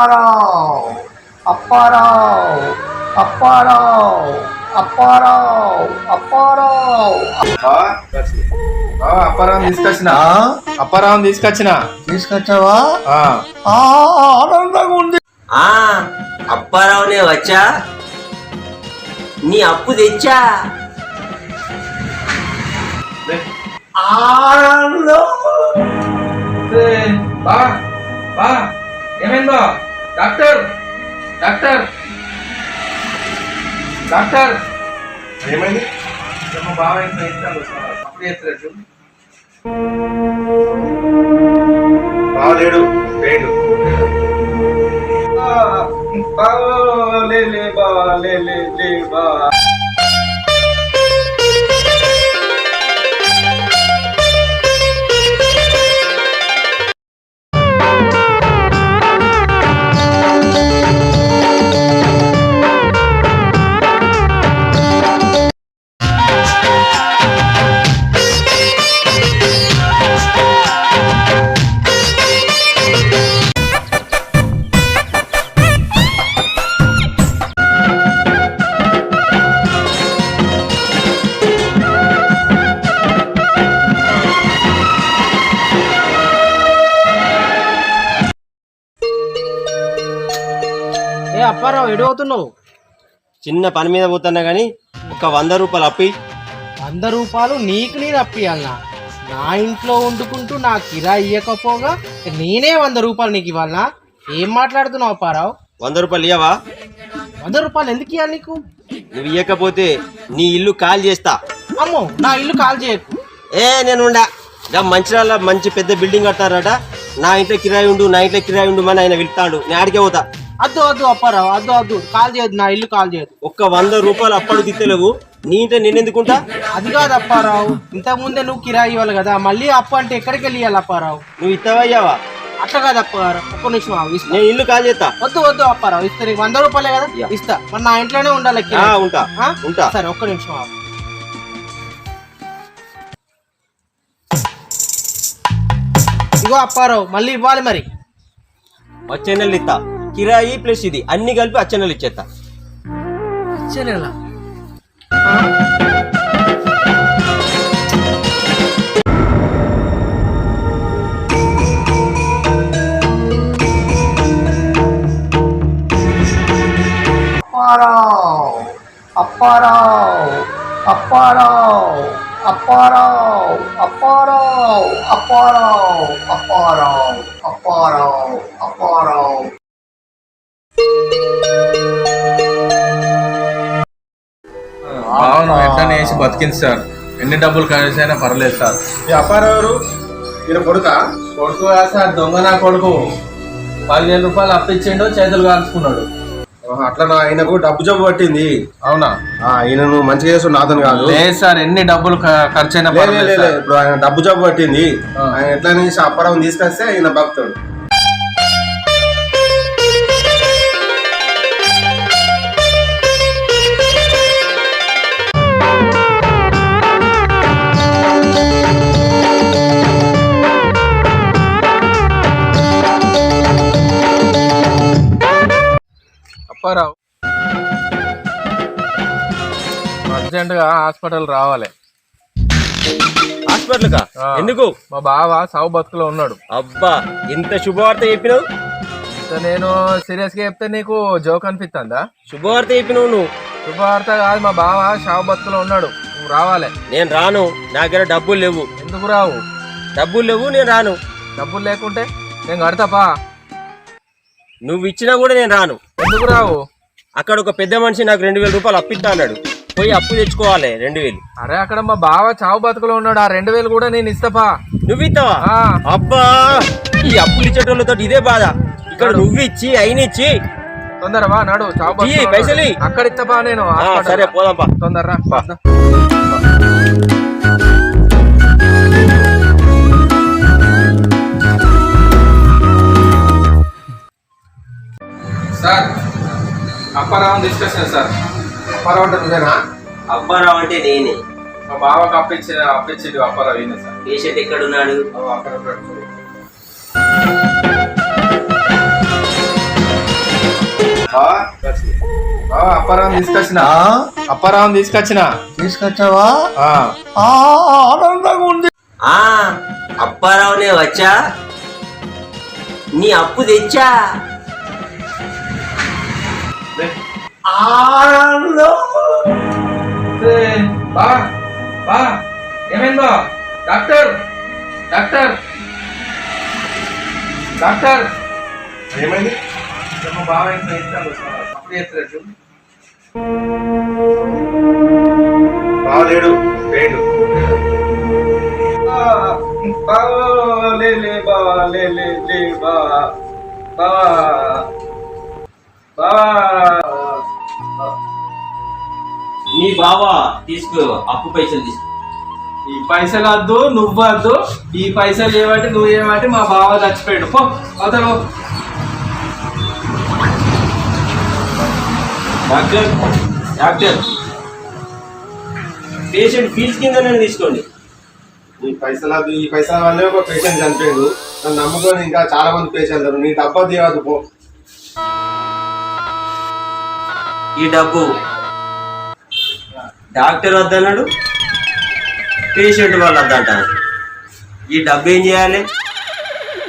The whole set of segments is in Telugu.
అప్పారావు అప్పారావు అప్పారావు అప్పారావు అప్పారావు అప్పారావు తీసుకొచ్చిన. అప్పారావు తీసుకొచ్చిన తీసుకొచ్చావా ఆనందంగా ఉంది. ఆ అప్పారావునే వచ్చా? నీ అప్పు తెచ్చా? ఆనందం. ఏ, బా బా ఏమైంది? డాక్టర్! డాక్టర్! డాక్టర్! ఏమైంది? మా బాబాయ్ లేడు బాగాలే బాగాలే బా ఎడు అవుతున్నావు చిన్న పని మీద పోతున్నా గానీ ఒక వంద రూపాయలు అప్పి. వంద రూపాయలు నీకు నేను అప్పియాలనా నా ఇంట్లో వండుకుంటూ నా కిరాయి ఇవ్వకపోగా నేనే వంద రూపాయలు నీకు ఇవ్వాలనా? ఏం మాట్లాడుతున్నావు అప్పారావు వంద రూపాయలు ఇయ్యవా? వంద రూపాయలు ఎందుకు ఇవ్వాలి నీకు? నువ్వు ఇయ్యకపోతే నీ ఇల్లు కాల్ చేస్తా. అమ్మో నా ఇల్లు కాల్ చేయకు. ఏ నేను ఉండా. మంచిర్యాల మంచి పెద్ద బిల్డింగ్ కట్టారట. నా ఇంట్లో కిరాయి ఉండు నా ఇంట్లో కిరాయి ఉండు అని ఆయన వెళ్తాడు. నేను ఆడికే పోతా. అద్దు వద్దు అప్పారావు అద్దు వద్దు కాల్ చేయదు నా ఇల్లు కాల్ చేయదు ఒక్క వంద రూపాయలు అప్పడు తిత్తలేవు నీ ఇంట్లో నేనెందుకుంటా అది కాదు అప్పారావు. ఇంతకు ముందే నువ్వు కిరాయి ఇవ్వాలి కదా మళ్ళీ అప్పు అంటే ఎక్కడికి వెళ్ళి ఇవ్వాలి అప్పారావు? నువ్వు ఇస్తావా ఇయ్యవా అట్లా కాదు అప్పారావు. ఒక్క నిమిషం ఆగు, ఇస్తా. నేను ఇల్లు కాల్ చేస్తా. వద్దు వద్దు అప్పారావు ఇస్తా. నీకు వంద రూపాయలే కదా? యా. ఇస్తా. మరి నా ఇంట్లోనే ఉండాలి ఆ, కిరాయి. ఉంటా. ఆ? ఉంటా. సరే ఒక్క నిమిషం ఆగు. ఇగో అప్పారావు మళ్ళీ ఇవ్వాలి మరి. వచ్చే నెలలు ఇస్తా కిరాయి ప్లస్ ఇది. అన్ని కలిపి వచ్చే నెలలు ఇచ్చేస్తా వచ్చే నెల అప్పారావు అప్పారావు అప్పారావు అప్పారావు అప్పారావు అప్పారావు అప్పారావు అప్పారావు అప్పారావు. అవును ఎట్లనే వేసి బతికింది సార్. ఎన్ని డబ్బులు కలిసి అయినా పర్లేదు సార్. ఈ అప్పారావు ఎవరు? ఈయన కొడుక? కొడుకు కాదు సార్ దొంగ నా కొడుకు. పదివేల రూపాయలు అప్పించిండు చేతులు కాల్చుకున్నాడు. అట్లా నా ఆయనకు డబ్బు జబ్బు పట్టింది? అవునా? ఆ, ఈయన నువ్వు మంచిగా చేస్తావు నాతోని కాదు. లేదు సార్ ఎన్ని డబ్బులు ఖ- ఖర్చు అయినా లే, లే, పర్లేదు లే, లే. సార్. ఇప్పుడు ఆయన డబ్బు జబ్బు పట్టింది. ఆ. ఆయన ఎట్లా నుంచి అప్పారం తీసుకొస్తే ఈయన భక్తుడు అప్పారావు అర్జెంటుగా హాస్పిటల్ రావాలి. హాస్పిటల్ కా. ఎందుకు? మా బావ సావు బతుకులో ఉన్నాడు. అబ్బా ఇంత శుభవార్త చెప్పినావు? సో నేను సీరియస్గా చెప్తే నీకు జోక్ అనిపిస్తుందా శుభవార్త చెప్పినావు నువ్వు? శుభవార్త కాదు మా బావ సావు బతుకులో ఉన్నాడు. నువ్వు రావాలి. నేను రాను. నా దగ్గర డబ్బులు లేవు. ఎందుకు రావు? డబ్బులు లేవు నేను రాను. డబ్బులు లేకుంటే నేను కడతాపా? నువ్వు ఇచ్చినా కూడా నేను రాను. ఎందుకు రావు? అక్కడ ఒక పెద్ద మనిషి నాకు రెండు వేల రూపాయలు అప్పిస్తా అన్నాడు. పోయి అప్పు తెచ్చుకోవాలి రెండు వేలు. అరే అక్కడ మా బావ చావు బతుకులో ఉన్నాడు. ఆ రెండు వేలు కూడా నేను ఇస్తాపా. నువ్వు ఇస్తావా? ఆ, అబ్బా! ఈ అప్పులు ఇచ్చేటోళ్ళతో ఇదే బాధ. ఇక్కడ నువ్వు ఇచ్చి అయిన ఇచ్చి. తొందరవా నాడు? చావు. పైసలు. అక్కడ ఇస్తాపా నేను. సరే. పోదాంపా. తొందరరా. సార్. అప్పారావు తీసుకొచ్చిన సార్. అప్పారం అంటే నువ్వేనా? అబ్బారావు అంటే నేనే. మా బావకు అప్పించి అప్పించిండు అప్పారావు ఈయన సార్. పేషెంట్ ఎక్కడున్నాడు? అక్కడ ఉన్నాడు బావా? అప్పారావు తీసుకొచ్చిన. ఆ, అప్పారావు తీసుకొచ్చిన. తీసుకొచ్చావా? ఆ, ఆ, ఆనందంగా ఉంది. ఆ అప్పారావునే వచ్చా? నీ అప్పు తెచ్చా? ఆనందం. బా బా ఏమైంది డాక్టర్ డాక్టర్ డాక్టర్. ఏమైంది? మా బావ ఇంట్లో ఇస్తాడు అప్పుడు చేస్తాడు బావలేడు వేడు లే లే బా లే లే లే బా బా బా. మీ బావా తీసుకో అప్పు పైసలు తీసుకో. ఈ పైసలు వద్దు నువ్వు వద్దు ఈ పైసలు ఏమంటే నువ్వు ఏమంటే మా బావ చచ్చిపోయాడు. పో అతను డాక్టర్ డాక్టర్. పేషెంట్ ఫీజు కింద నేను తీసుకోండి. ఈ పైసలు వద్దు, ఈ పైసల వల్లే ఒక పేషెంట్ చనిపోయాడు. నన్ను నమ్ముకొని ఇంకా చాలా మంది పేషెంట్ ఉన్నారు. నీ డబ్బా తీయవద్దు పో. ఈ డబ్బు డాక్టర్ వద్దన్నాడు. పేషెంట్ వాళ్ళు వద్దంటారు ఈ డబ్బు ఏం చేయాలి?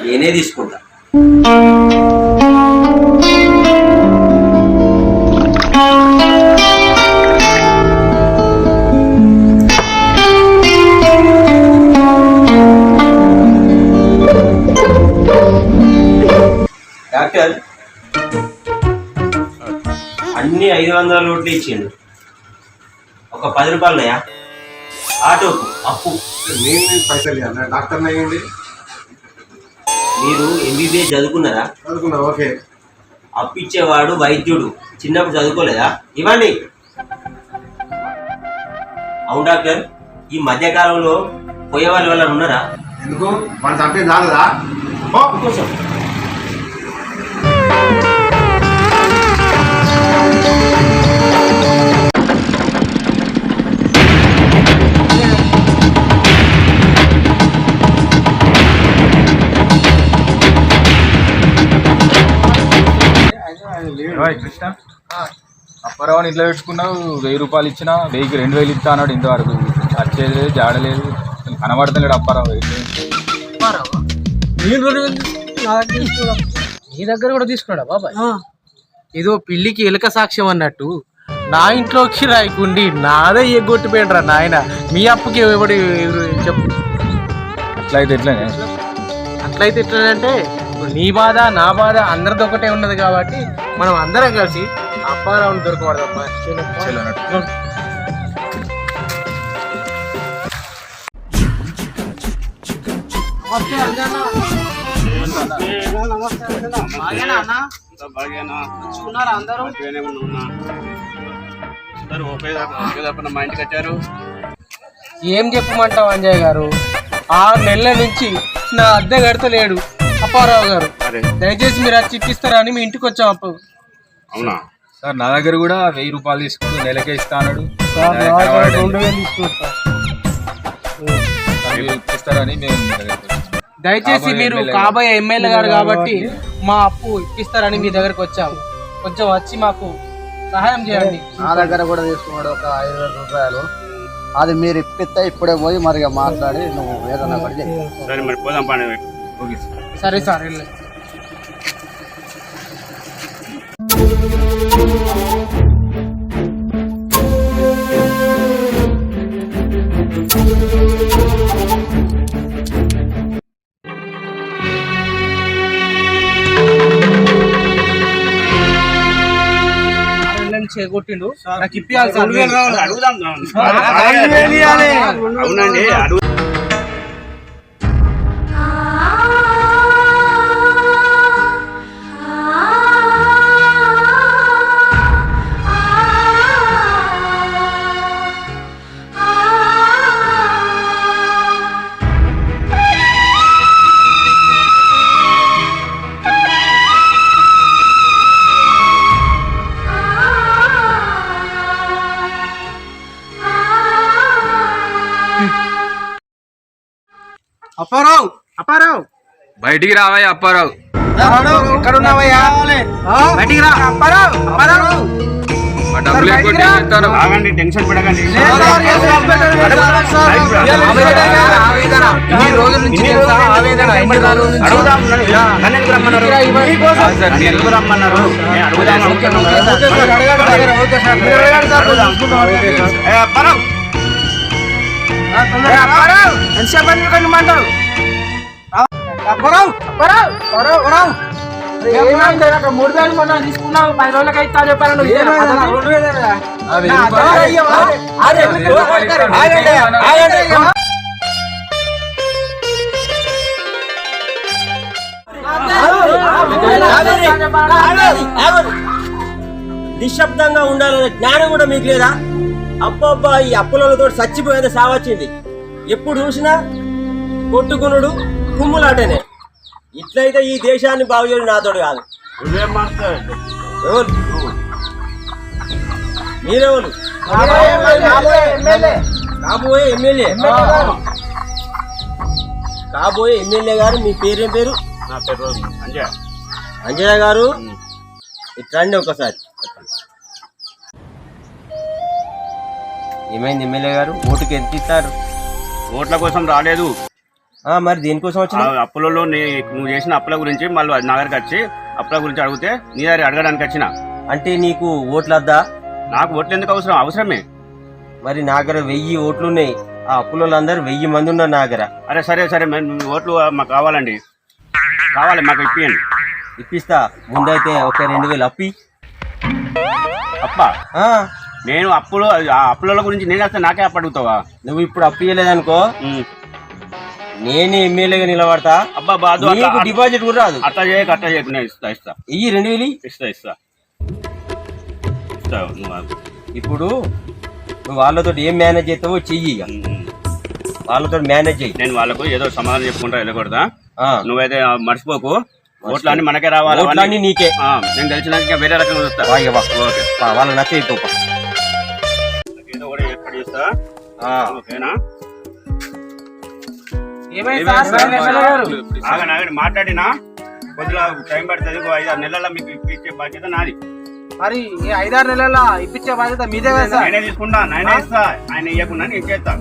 నేనే తీసుకుంటా. డాక్టర్ అన్ని ఐదు వందల నోట్లు ఇచ్చిండు. ఒక పది రూపాయలున్నాయా? ఆటోకు అప్పు. నేను పైసలు ఇవ్వాలి డాక్టర్ అయ్యింది మీరు ఎంబీబీఎస్ చదువుకున్నారా? చదువుకున్నా ఓకే. అప్పు ఇచ్చేవాడు వైద్యుడు. చిన్నప్పుడు చదువుకోలేదా? ఇవ్వండి. అవును డాక్టర్ ఈ మధ్యకాలంలో పోయే వాళ్ళు ఎవరైనా ఉన్నారా? ఎందుకు? వాడు చంపేది కాదురా. పో. కోసం అప్పారావుని ఇంట్లో పెట్టుకున్నావు వెయ్యి రూపాయలు ఇచ్చినా వెయ్యికి రెండు వేలు ఇస్తా అన్నాడు ఇంతవరకు. వచ్చేది లేదు జాడలేదు కనబడతలేడు అప్పారావు నీ దగ్గర కూడా తీసుకున్నాడా బాబాయ్? ఏదో పిల్లికి ఎలుక సాక్ష్యం అన్నట్టు నా ఇంట్లోకి రాయకుండి నాదే ఎగ్గొట్టిపోయినరా నాయన? మీ అప్పుకి ఎవడు ఎవరు చెప్పు. అట్లయితే ఎట్లనే? అట్లయితే ఎట్లంటే ఇప్పుడు నీ బాధ నా బాధ అందరిది ఒకటే ఉన్నది కాబట్టి మనం అందరం కలిసి అప్పారావుని దొరకబడదమ్మా చలో ఏం చెప్పమంటావు అంజయ్ గారు? ఆరు నెలల నుంచి నా అద్దె కడతలేడు అప్పారావు గారు. దయచేసి మీరు అది చిట్టిస్తారని మీ ఇంటికి వచ్చాం అప్పు అవునా? సార్ నా దగ్గర కూడా వెయ్యి రూపాయలు తీసుకుంటూ నెలకే ఇస్తా అన్నాడు సార్, నాకు నా దగ్గర కనబడలేదు. రెండు వేలు తీసుకుంటా. సార్, మీరు ఇప్పిస్తారని మేము. దయచేసి మీరు కాబోయే ఎమ్మెల్యే గారు కాబట్టి మా అప్పు ఇప్పిస్తారని మీ దగ్గరకు వచ్చాము కొంచెం వచ్చి మాకు సహాయం చేయండి నా దగ్గర కూడా తీసుకున్నాడు ఒక ఐదు వేల రూపాయలు అది మీరు ఇప్పిస్తే ఇప్పుడే పోయి మరి మాట్లాడి నువ్వు ఏదన్నా సార్ సరే సార్ వెళ్ళండి. ఎగొట్టిండు నాకు ఇప్పియాలి అవునండి అప్పారావు అప్పారావు బయటికి రావాయి అప్పారావు ఎక్కడ ఉన్నావయ్యా బయటికి రా అప్పారావు అప్పారావు ఆగండి టెన్షన్ పడకండి నుంచి? ఆవేదన రమ్మన్నారు ఎంతసేపు అని ఇక్కడ నిమ్మంటావు? మూడు వేలు మొన్న తీసుకున్నావు పది రోజులకి అయితే చెప్పాను నువ్వు నిశ్శబ్దంగా ఉండాలనే జ్ఞానం కూడా మీకు లేదా అబ్బబ్బా ఈ అప్పులతో చచ్చిపోయేది సావచ్చింది. ఎప్పుడు చూసినా కొట్టుకునుడు కుమ్ములాటనే. ఇట్లయితే ఈ దేశాన్ని బాగు చేయడం నాతోడు కాదు. ఎవరు? మీరెవరు? కాబోయే ఎమ్మెల్యే. కాబోయే ఎమ్మెల్యే. గారు. మీ పేరేం పేరు? నా పేరు అంజయ్. అంజయ్య గారు? ఇట్రండి ఒకసారి. ఏమైంది ఎమ్మెల్యే గారు? ఓటుకి ఎంత ఇస్తారు? ఓట్ల కోసం రాలేదు. మరి దేనికోసం ఆ వచ్చిన అప్పులలో నువ్వు చేసిన అప్పుల గురించి మళ్ళీ నా దగ్గరికి వచ్చి అప్పుల గురించి అడిగితే నీ దగ్గర అడగడానికి వచ్చిన. అంటే నీకు ఓట్లు వద్దా? నాకు ఓట్లు ఎందుకు అవసరం? అవసరమే. మరి నా దగ్గర వెయ్యి ఓట్లు ఉన్నాయి ఆ అప్పులలో అందరు వెయ్యి మంది ఉన్నారు నా దగ్గర. అరే సరే సరే ఓట్లు మాకు కావాలండి. కావాలి మాకు ఇప్పియండి. ఇప్పిస్తా. ముందైతే ఒక రెండు వేలు అప్పి. అప్ప? నేను అప్పులు ఆ అప్పుల గురించి నేను వస్తే నాకే అప్పు అడుగుతావా? నువ్వు ఇప్పుడు అప్పియలేదనుకో ఉమ్. నేనే ఎమ్మెల్యేగా నిలబడతా. అబ్బా అట్లా- డిపాజిట్ కూడా రాదు. అట్లా చేయక అట్లా చేయక నేను ఇస్తా ఇస్తా. ఇయ్యి రెండు వేలు. ఇస్తా ఇస్తా. ఇప్పుడు నువ్వు వాళ్ళతో ఏం మేనేజ్ చేస్తావో చెయ్యి ఇక. వాళ్ళతో మేనేజ్ చెయ్యి. నేను వాళ్ళకు ఏదో సమాధానం చెప్పుకుంటా వెళ్ళకూడదా? ఆ, మర్చిపోకు. ఓట్లు అన్ని మనకే రావాలి ఓట్లన్నీ నీకే. నేను తెలిసినాక ఇంకా వేరే రకంగా చూస్తా. ఓకే. వాళ్ళ నచ్చ ఓకేనా? ఆగండి ఆగండి మాట్లాడినా? కొద్దిగా టైం పడుతుంది ఒక ఐదు ఆరు నెలల్లో మీకు ఇచ్చే బాధ్యత నాది. మరి ఈ ఐదారు నెలల ఇప్పించే బాధ్యత మీదే కదా సార్? నేనే తీసుకుంటా నేనే ఇస్తా. ఆయన ఇవ్వకుండా నేను చేస్తా.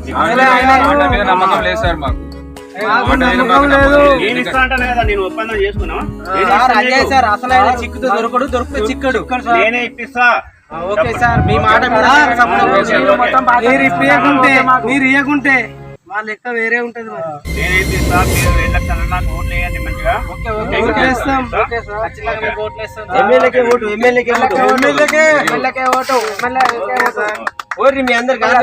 నమ్మకం లేదు సార్ మాకు. నేను ఒప్పందం చేసుకున్నా? అసలు చిక్కుతో దొరకడు దొరికితే చిక్కడు. నేనే ఇప్పిస్తా. ఓకే సార్ మీ మాట మీరు ఇప్పకుంటే మీరు ఇవ్వకుంటే వాళ్ళ లెక్క వేరే ఉంటది మరి. నేనే ఇప్పిస్తా మీరు రెండు లక్షలు నాకు ఓట్లు వేయండి మంచిగా. ఓట్లేస్తాం ఖచ్చితంగా మీకు ఓట్లేస్తాం ఎమ్మెల్యేకే ఓటు ఎమ్మెల్యేకే ఓటు. ఎమ్మెల్యేకే ఎమ్మెల్యేకే ఓటు. ఎమ్మెల్యేకే ఓటు ఓర్రి మీ అందరికి ఆరు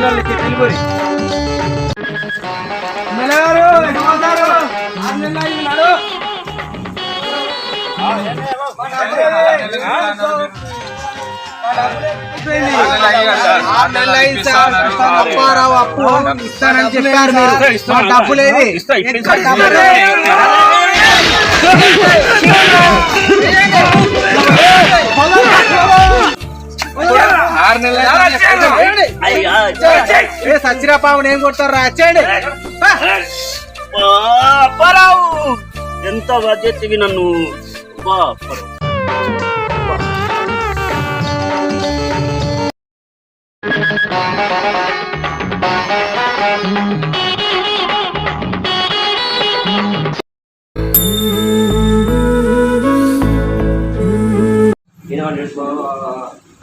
నెలలు నెలలు అప్పారావు అప్పు ఇస్తానని చెప్పారు మీరు మా డబ్బు లేదు ఆరు నెలలు సచ్చిరా సచ్చిరాపావు ఏం కొడతారా వచ్చేయండి అప్పారావు ఎంత బాధ్యతవి నన్ను అబ్బా, Apparao.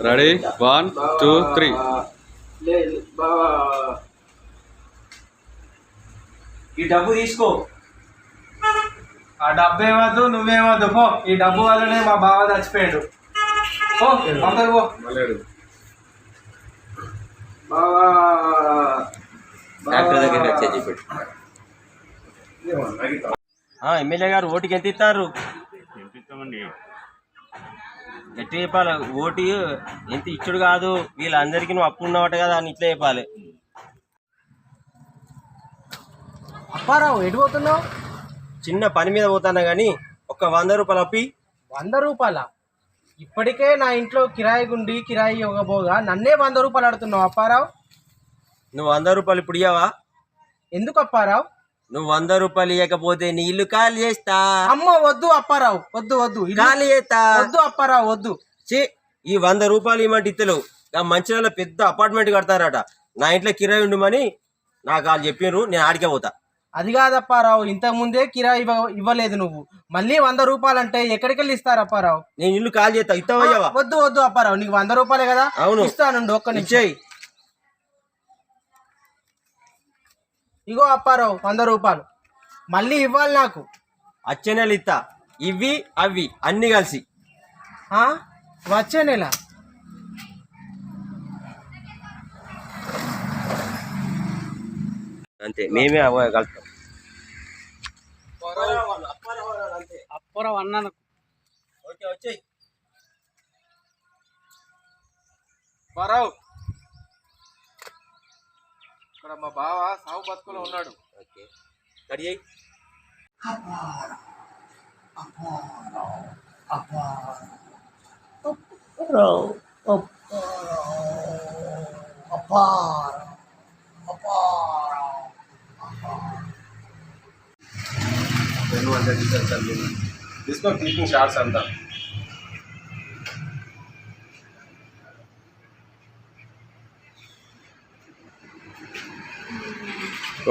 Ready one two three ఈ డబ్బు తీసుకో ఆ డబ్బు ఏమద్దు నువ్వేమద్దు పో ఈ డబ్బు వల్లనే మా బావ చచ్చిపోయాడు. పో అందరు పో. డాక్టర్ దగ్గర ఎమ్మెల్యే గారు ఓటుకి ఎంత ఇస్తారు? గట్టి చెప్పాలి. ఓటు ఎంత ఇచ్చుడు కాదు. వీళ్ళందరికీ నువ్వు అప్పు ఉన్నవాట కదా అని ఇట్లా చెప్పాలి. అప్పారావు ఎటు పోతున్నావు? చిన్న పని మీద పోతానా కానీ ఒక వంద రూపాయలు అప్పి. వంద రూపాయల? ఇప్పటికే నా ఇంట్లో కిరాయి గుండి కిరాయి ఇవ్వబోగా నన్నే వంద రూపాయలు అడుగుతున్నావు అప్పారావు? నువ్వు వంద రూపాయలు ఇప్పుడు ఇయ్యవా? ఎందుకు అప్పారావు? నువ్వు వంద రూపాయలు ఇవ్వకపోతే నీ ఇల్లు ఖాళీ చేస్తా. అమ్మ వద్దు అప్పారావు వద్దు వద్దు. ఇల్లు- ఖాళీ చేస్తా. వద్దు అప్పారావు వద్దు. ఛీ, ఈ వంద రూపాయలు ఇవ్వమంటే ఇత్తలేవు ఆ మంచిర్యాల పెద్ద అపార్ట్మెంట్ కడతారట. నా ఇంట్లో కిరాయి ఉండమని నాకు వాళ్ళు చెప్పిర్రు నేను ఆడికే పోతా. అది కాదప్పారావు ఇంతకు ముందే కిరాయి ఇవ్వ ఇవ్వలేదు నువ్వు. మళ్ళీ వంద రూపాయలు అంటే ఎక్కడికి వెళ్ళి ఇస్తారు అప్పారావు నేను ఇల్లు ఖాళీ చేస్తా ఇస్తావయ్యావా వద్దు వద్దు అప్పారావు నీకు వంద రూపాయలే కదా? అవును. ఇస్తానండి ఒక్క నిమిషం. ఇగో అప్పారావు వంద రూపాయలు. మళ్ళీ ఇవ్వాలి నాకు. వచ్చే నెల ఇస్తా. ఇవి అవి అన్ని కలిసి? వచ్చే నెల? అంతే మేమే అవ- కలుస్తాం అప్పారావు అన్నాను ఓకే వచ్చేయి. బారావు ఇక్కడ మా బావ సాగు బతుకులో ఉన్నాడు. ఓకే. కడి చేయి రెండు వందల తీసుకో తీసుకో క్లిప్పింగ్ షార్ట్స్ అంతా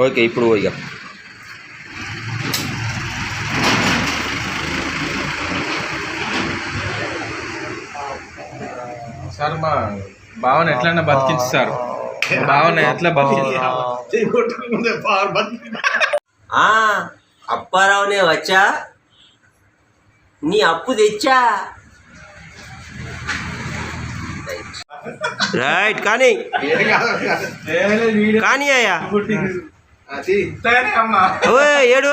ఓకే ఇప్పుడు పోయి ఇక సార్ మా భావన ఎట్లన్నా బతికించు సార్ మా భావన ఎట్లా బతికించు ఆ, అప్పారావునే వచ్చా నీ అప్పు తెచ్చా రైట్ కానీ కానీ అయ్యా ఏడు